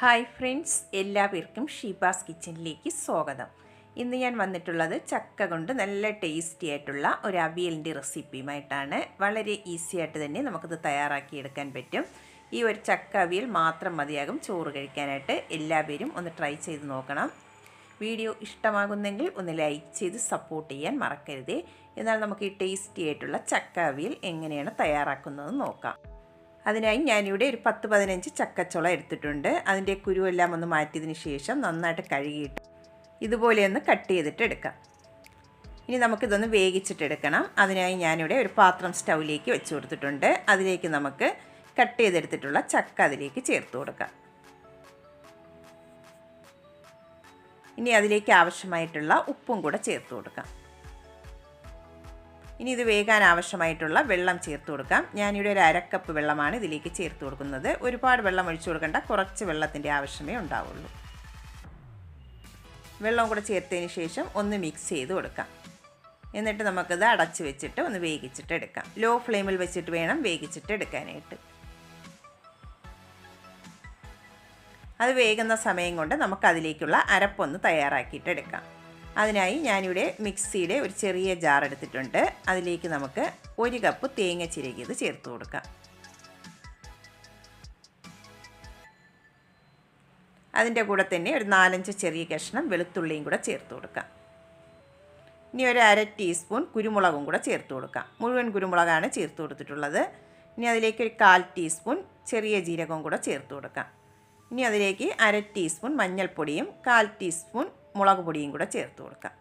Hi friends എല്ലാവർക്കും ഷീബാസ് കിച്ചണിലേക്ക് സ്വാഗതം. ഇന്ന് ഞാൻ വന്നിട്ടുള്ളത് ചക്ക കൊണ്ട് നല്ല ടേസ്റ്റി ആയിട്ടുള്ള ഒരു അവിയലിന്റെ റെസിപ്പിയുമായിട്ടാണ്. വളരെ ഈസി ആയിട്ട് തന്നെ നമുക്കിത് തയ്യാറാക്കിയെടുക്കാൻ പറ്റും. ഈ ഒരു ചക്ക അവിയൽ മാത്രം മതിയാകും ചോറ് കഴിക്കാനായിട്ട്. എല്ലാവരും ഒന്ന് ട്രൈ ചെയ്ത് നോക്കണം. വീഡിയോ ഇഷ്ടമാകുന്നെങ്കിൽ ഒന്ന് ലൈക്ക് ചെയ്ത് സപ്പോർട്ട് ചെയ്യാൻ മറക്കരുതേ. എന്നാൽ നമുക്ക് ഈ ടേസ്റ്റി ആയിട്ടുള്ള ചക്ക അവിയൽ എങ്ങനെയാണ് തയ്യാറാക്കുന്നത് നോക്കാം. അതിനായി ഞാനിവിടെ ഒരു പത്ത് പതിനഞ്ച് ചക്കച്ചുള എടുത്തിട്ടുണ്ട്. അതിന്റെ കുരുവെല്ലാം ഒന്ന് മാറ്റിയതിന് ശേഷം നന്നായിട്ട് കഴുകിയിട്ട് ഇതുപോലെ ഒന്ന് കട്ട് ചെയ്തിട്ട് എടുക്കാം. ഇനി നമുക്കിതൊന്ന് വേവിച്ചിട്ടെടുക്കണം അതിനായി ഞാനിവിടെ ഒരു പാത്രം സ്റ്റൗവിലേക്ക് വെച്ച് കൊടുത്തിട്ടുണ്ട്. അതിലേക്ക് നമുക്ക് കട്ട് ചെയ്തെടുത്തിട്ടുള്ള ചക്ക അതിലേക്ക് ചേർത്ത് കൊടുക്കാം. ഇനി അതിലേക്ക് ആവശ്യമായിട്ടുള്ള ഉപ്പും കൂടെ ചേർത്ത് കൊടുക്കാം. ഇനി ഇത് വേകാൻ ആവശ്യമായിട്ടുള്ള വെള്ളം ചേർത്ത് കൊടുക്കാം. ഞാനിവിടെ ഒരു അരക്കപ്പ് വെള്ളമാണ് ഇതിലേക്ക് ചേർത്ത് കൊടുക്കുന്നത്. ഒരുപാട് വെള്ളം ഒഴിച്ചു കൊടുക്കേണ്ട കുറച്ച് വെള്ളത്തിന്റെ ആവശ്യമേ ഉണ്ടാവുള്ളൂ. വെള്ളം കൂടെ ചേർത്തതിന് ശേഷം ഒന്ന് മിക്സ് ചെയ്ത് കൊടുക്കാം. എന്നിട്ട് നമുക്കിത് അടച്ച് വെച്ചിട്ട് ഒന്ന് വേവിച്ചിട്ട് എടുക്കാം. ലോ ഫ്ലെയിമിൽ വെച്ചിട്ട് വേണം വേവിച്ചിട്ട് എടുക്കാനായിട്ട്. അത് വേകുന്ന സമയം കൊണ്ട് നമുക്കതിലേക്കുള്ള അരപ്പൊന്ന് തയ്യാറാക്കിയിട്ട് എടുക്കാം. അതിനായി ഞാനിവിടെ മിക്സിയുടെ ഒരു ചെറിയ ജാർ എടുത്തിട്ടുണ്ട്. അതിലേക്ക് നമുക്ക് ഒരു കപ്പ് തേങ്ങ ചിരകിയത് ചേർത്ത് കൊടുക്കാം. അതിന്റെ കൂടെ തന്നെ ഒരു നാലഞ്ച് ചെറിയ കഷ്ണം വെളുത്തുള്ളിയും കൂടെ ചേർത്ത് കൊടുക്കാം. ഇനി ഒരു അര ടീസ്പൂൺ കുരുമുളകും കൂടെ ചേർത്ത് കൊടുക്കാം. മുഴുവൻ കുരുമുളകാണ് ചേർത്ത് കൊടുത്തിട്ടുള്ളത്. ഇനി അതിലേക്ക് ഒരു കാൽ ടീസ്പൂൺ ചെറിയ ജീരകവും കൂടെ ചേർത്ത് കൊടുക്കാം. ഇനി അതിലേക്ക് അര ടീസ്പൂൺ മഞ്ഞൾപ്പൊടിയും കാൽ ടീസ്പൂൺ മുളക് പൊടിയും കൂടെ ചേർത്ത് കൊടുക്കാം.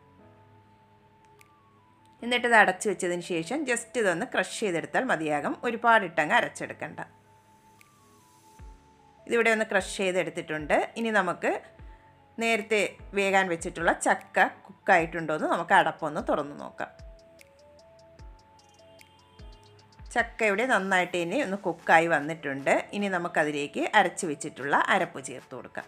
എന്നിട്ട് ഇത് അടച്ച് വെച്ചതിന് ശേഷം ജസ്റ്റ് ഇതൊന്ന് ക്രഷ് ചെയ്തെടുത്താൽ മതിയാകും. ഒരുപാട് ഇട്ടങ്ങ് അരച്ചെടുക്കണ്ട. ഇതിവിടെ ഒന്ന് ക്രഷ് ചെയ്തെടുത്തിട്ടുണ്ട്. ഇനി നമുക്ക് നേരത്തെ വേകാൻ വെച്ചിട്ടുള്ള ചക്ക കുക്കായിട്ടുണ്ടോ എന്ന് നമുക്ക് അടപ്പൊന്ന് തുറന്നു നോക്കാം. ചക്ക ഇവിടെ നന്നായിട്ട് ഇനി ഒന്ന് കുക്കായി വന്നിട്ടുണ്ട്. ഇനി നമുക്കതിലേക്ക് അരച്ച് വെച്ചിട്ടുള്ള അരപ്പ് ചേർത്ത് കൊടുക്കാം.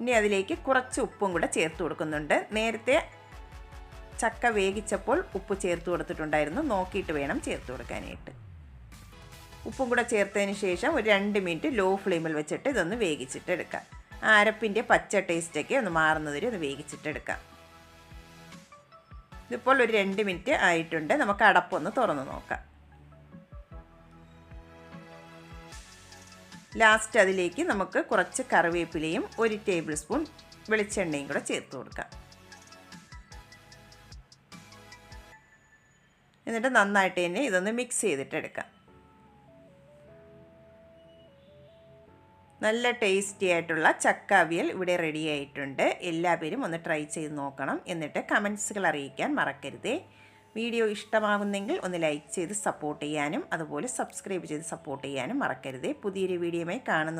ഇനി അതിലേക്ക് കുറച്ച് ഉപ്പും കൂടെ ചേർത്ത് കൊടുക്കുന്നുണ്ട്. നേരത്തെ ചക്ക വേവിച്ചപ്പോൾ ഉപ്പ് ചേർത്ത് കൊടുത്തിട്ടുണ്ടായിരുന്നു. നോക്കിയിട്ട് വേണം ചേർത്ത് കൊടുക്കാനായിട്ട്. ഉപ്പും കൂടെ ചേർത്തതിന് ശേഷം ഒരു രണ്ട് മിനിറ്റ് ലോ ഫ്ലെയിമിൽ വെച്ചിട്ട് ഇതൊന്ന് വേവിച്ചിട്ട് എടുക്കാം. അരപ്പിന്റെ പച്ച ടേസ്റ്റൊക്കെ ഒന്ന് മാറുന്നതിന് ഒന്ന് വേവിച്ചിട്ട് എടുക്കാം. ഇതിപ്പോൾ ഒരു രണ്ട് മിനിറ്റ് ആയിട്ടുണ്ട്. നമുക്ക് അടപ്പൊന്ന് തുറന്ന് നോക്കാം. ലാസ്റ്റ് അതിലേക്ക് നമുക്ക് കുറച്ച് കറിവേപ്പിലയും ഒരു ടേബിൾ സ്പൂൺ വെളിച്ചെണ്ണയും കൂടെ ചേർത്ത് കൊടുക്കാം. എന്നിട്ട് നന്നായിട്ട് തന്നെ ഇതൊന്ന് മിക്സ് ചെയ്തിട്ടെടുക്കാം നല്ല ടേസ്റ്റി ആയിട്ടുള്ള ചക്ക അവിയൽ ഇവിടെ റെഡി ആയിട്ടുണ്ട്. എല്ലാവരും ഒന്ന് ട്രൈ ചെയ്ത് നോക്കണം. എന്നിട്ട് കമൻസുകൾ അറിയിക്കാൻ മറക്കരുതേ. വീഡിയോ ഇഷ്ടമാകുന്നെങ്കിൽ ഒന്ന് ലൈക്ക് ചെയ്ത് സപ്പോർട്ട് ചെയ്യാനും അതുപോലെ സബ്സ്ക്രൈബ് ചെയ്ത് സപ്പോർട്ട് ചെയ്യാനും മറക്കരുത്. പുതിയൊരു വീഡിയോയുമായി കാണുന്നത്